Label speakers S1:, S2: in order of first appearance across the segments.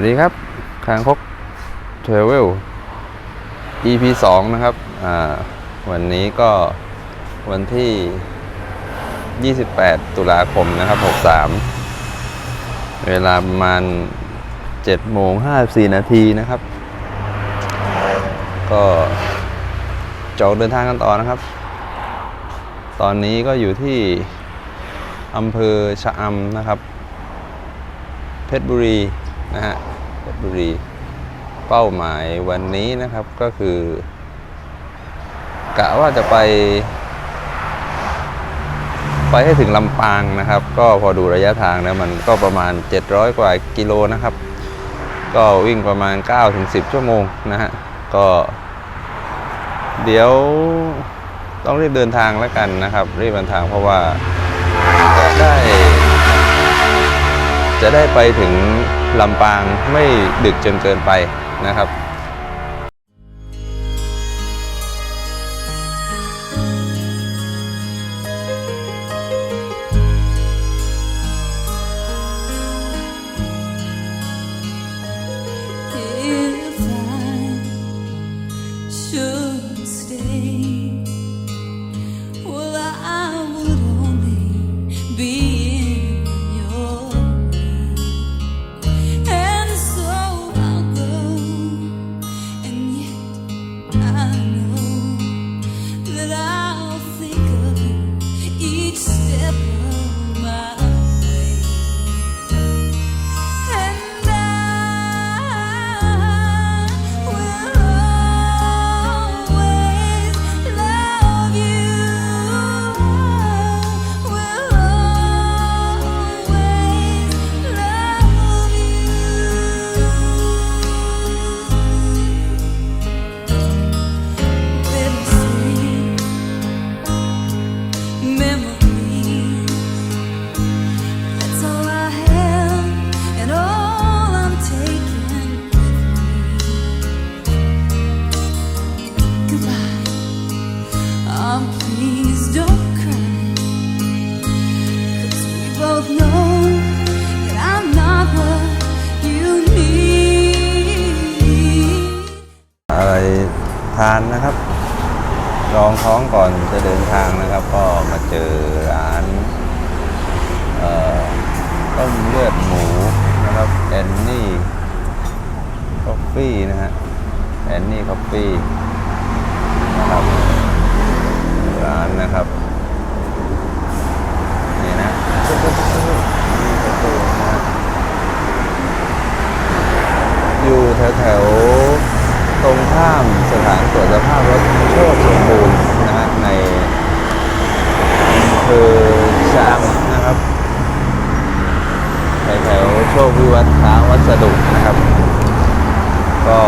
S1: สวัสดีครับคางคกเทรเวล EP 2 นะครับอ่าวันนี้ก็วันที่ 28 ตุลาคมนะครับ 63 เวลาประมาณ7โมง54 นาทีนะครับ ก็จออกเดินทางกันต่อนะครับ ตอนนี้ก็อยู่ที่อำเภอชะอำนะครับ เพชรบุรี นะฮะเพชรบุรีเป้าหมายวันนี้นะครับก็คือกะว่าจะไป ไปให้ถึงลำปางนะครับ ก็พอดูระยะทางแล้วมันก็ประมาณ 700 กว่ากิโลนะครับ ก็วิ่งประมาณ 9-10 ชั่วโมงนะฮะก็ เดี๋ยวต้องรีบเดินทางแล้วกันนะครับ รีบเดินทางเพราะว่าจะได้ จะได้ไปถึงลำปางไม่ดึกจนเกินไปนะครับานนะครับรองท้องก่อนจะเดินทางนะครับ ก็มาเจอร้านต้มเลือดหมูนะครับแอนนี่คอฟฟี่นะฮะแอนนี่คอฟฟี่นะครับร้านนะครับนี่นะอยู่แถวแถวๆ ข้ามสถานตรวจสภาพรถโชคสมบูรณ์นะฮะในอำเภอช้างนะครับแถวแถวๆโชควิวัฒน์ค้าวัสดุนะครับ ก็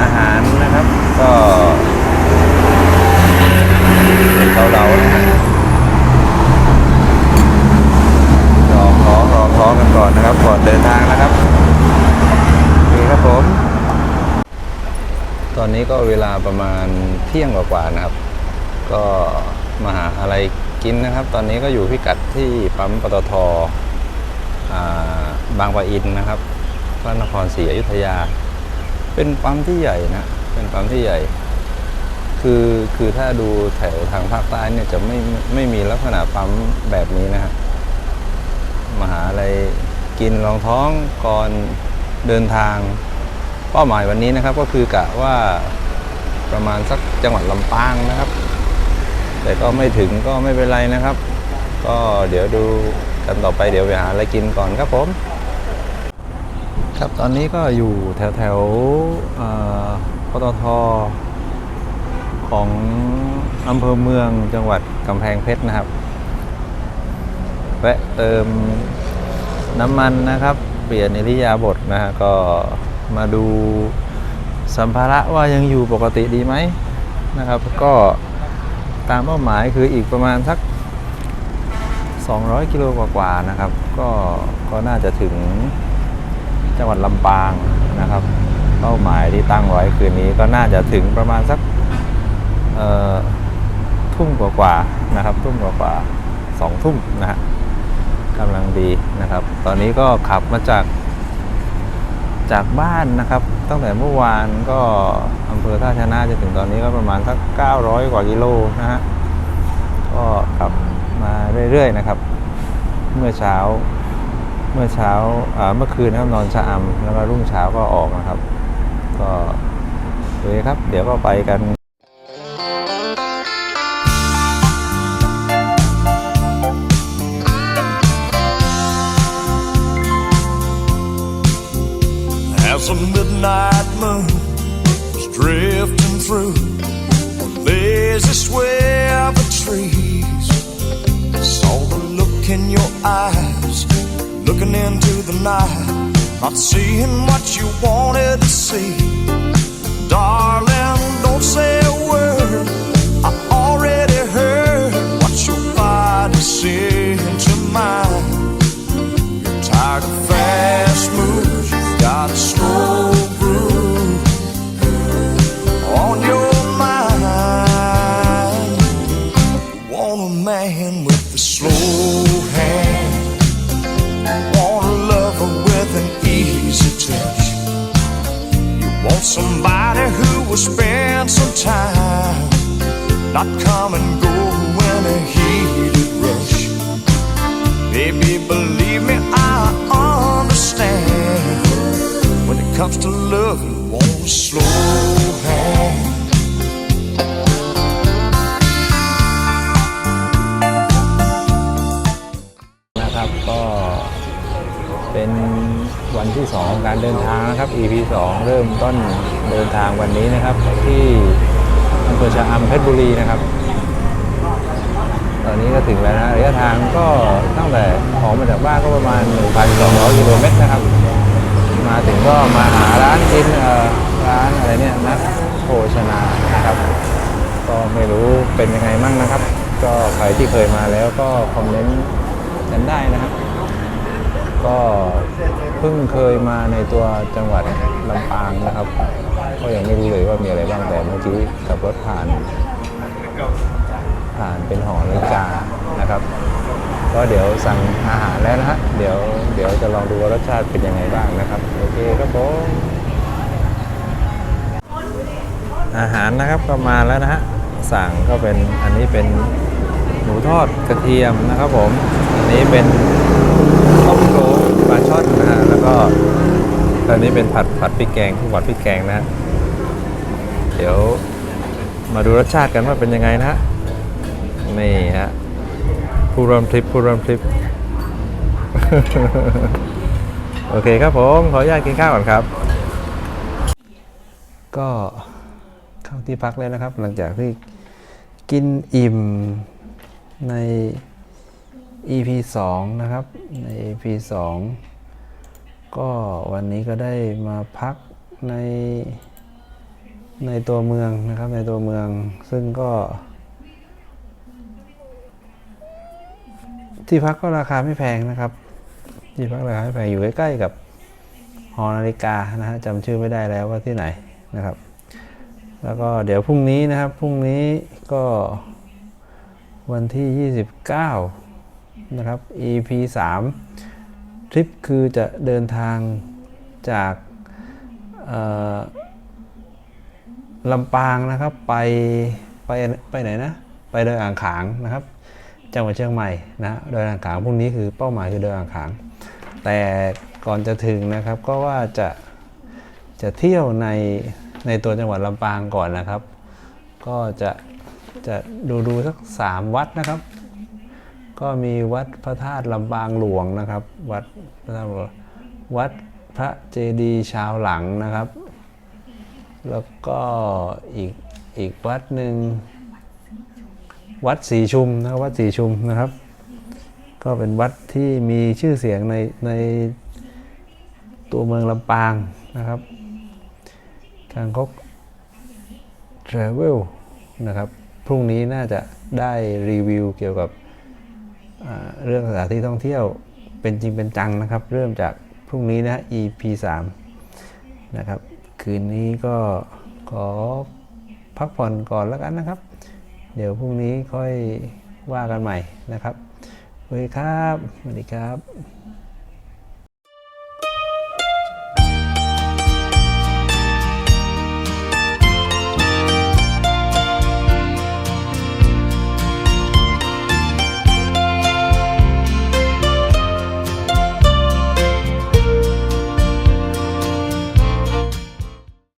S1: อาหารนะครับก็เป็นเกาเหลานะฮะรอท้องรอท้องกันก่อนนะครับก่อนเดินทางนะครับ โอเคครับผม ตอนนี้ก็เวลาประมาณเที่ยงกว่าๆนะครับ ก็มาหาอะไรกินนะครับ ตอนนี้ก็อยู่พิกัดที่ปั๊มปตทาบางปะอินนะครับพระนครศรีอยุธยา เป็นปั๊มที่ใหญ่นะเป็นปั๊มที่ใหญ่คือคือถ้าดูแถวทางภาคใต้เนี่ยจะไม่ไม่ไม่มีลักษณะปั๊มแบบนี้นะฮะมาหาอะไรกินรองท้องก่อนเดินทางเป้าหมายวันนี้นะครับ ก็คือกะว่า ประมาณสักจังหวัดลำปางนะครับ แต่ก็ไม่ถึงก็ไม่เป็นไรนะครับ ก็เดี๋ยวดูกันต่อไปเดี๋ยวไปหาอะไรกินก่อนครับผม ครับตอนนี้ก็อยู่แถวแถวๆเอ่อปตทของอำเภอเมืองจังหวัดกำแพงเพชรนะครับแวะเติมน้ำมันนะครับ เปลี่ยนอิริยาบถนะฮะก็มาดู สัมภาระว่ายังอยู่ปกติดีไหมนะครับ ก็ตามเป้าหมายคืออีกประมาณสัก 200 กิโลกว่าๆนะครับ ก็ก็น่าจะถึงจังหวัดลำปางนะครับ เป้าหมายที่ตั้งไว้คืนนี้ก็น่าจะถึงประมาณสักเอ่อทุ่มกว่าๆนะครับ ทุ่มกว่าๆสองทุ่มนะฮะกำลังดีนะครับ ตอนนี้ก็ขับมาจาก จากบ้านนะครับ ตั้งแต่เมื่อวานก็อำเภอท่าชนะจะถึงตอนนี้ก็ประมาณสัก 900 กว่ากิโลนะฮะก็ขับมาเรื่อยๆนะครับ เมื่อเช้าเมื่อเช้าอ่าเมื่อคืนนะครับนอนชะอำแล้วก็รุ่งเช้าก็ออกนะครับ ก็เลยคครับ เดี๋ยวก็ไปกัน
S2: moon was drifting through. A lazy sway of the trees, I saw the look in your eyes, looking into the night, not seeing what you wanted to see. Darling, don't say somebody who will spend some time, not come and go in a heated rush. Baby, believe me, I understand. When it comes to love, you want a slow hand.
S1: นะครับก็เป็น วันที่2ของการเดินทางนะครับ EP 2 เริ่มต้นเดินทางวันนี้นะครับ ที่อำเภอชะอำเพชรบุรีนะครับ ตอนนี้ก็ถึงแล้วนะระยะทางก็ตั้งแต่ออกมาจากบ้านก็ประมาณ 1,200กิโลเมตรนะครับ มาถึงก็มาหาร้านกินร้านอะไรเนี่ยนักโภชนานะครับ ก็ไม่รู้เป็นยังไงมั่งนะครับ ก็ใครที่เคยมาแล้วก็คอมเมนต์กันได้นะครับ ก็เพิ่งเคยมาในตัวจังหวัดลำปางนะครับ ก็ยังไม่รู้เลยว่ามีอะไรบ้างแต่เมื่อกี้ขับรถผ่าน ผ่านเป็นหอนาฬิกานะครับ ก็เดี๋ยวสั่งอาหารแล้วนะฮะเดี๋ยวเดี๋ยวจะลองดูว่ารสชาติเป็นยังไงบ้างนะครับโอเคครับผมอาหารนะครับก็มาแล้วนะฮะสั่งก็เป็นอันนี้เป็นหมูทอดกระเทียมนะครับผม อันนี้เป็นต้มโครงปลาช่อน ก็อันนี้เป็นผัดผัดพริกแกงผัดพริกแกงนะ เดี๋ยวมาดูรสชาติกันว่าเป็นยังไงนะฮะนี่ฮะผู้ร่วมทริปผู้ร่วมทริป โอเคครับผม ขออนุญาตกินข้าวก่อนครับ ก็เข้าที่พักแล้วนะครับ หลังจากที่กินอิ่มใน EP 2 นะครับ ใน EP 2 ก็วันนี้ก็ได้มาพักในในตัวเมืองนะครับในตัวเมืองซึ่งก็ ที่พักก็ราคาไม่แพงนะครับ ที่พักราคาไม่แพงอยู่ใกล้ๆกับหอนาฬิกานะฮะจำชื่อไม่ได้แล้วว่าที่ไหนนะครับ แล้วก็เดี๋ยวพรุ่งนี้นะครับพรุ่งนี้ก็วันที่ 29 นะครับ EP 3 ทริปคือจะเดินทางจากลำปางนะครับไปไปไปไหนนะ ไปดยอ่างขางนะครับ จังหวัดเชียงใหม่นะดยอ่างขางพรุ่งนี้คือเป้าหมายคือดยอ่างขาง แต่ก่อนจะถึงนะครับก็ว่าจะจะเที่ยวในในตัวจังหวัดลำปางก่อนนะครับ ก็จะจะดูดูสักสามวัดนะครับ ก็มีวัดพระธาตุลำปางหลวงนะครับ วัดพระธาตุวัดพระเจดีย์ชาวหลังนะครับ แล้วก็อีกอีกวัดหนึ่งวัดศรีชุมนะวัดศรีชุมนะครับ ก็เป็นวัดที่มีชื่อเสียงในในตัวเมืองลำปางนะครับคางคก Travel นะครับ พรุ่งนี้น่าจะได้รีวิวเกี่ยวกับ เรื่องสถานที่ท่องเที่ยวเป็นจริงเป็นจังนะครับ เริ่มจากพรุ่งนี้นะ EP 3นะครับ คืนนี้ก็ขอพักผ่อนก่อนแล้วกันนะครับ เดี๋ยวพรุ่งนี้ค่อยว่ากันใหม่นะครับโอเคครับสวัสดีครับ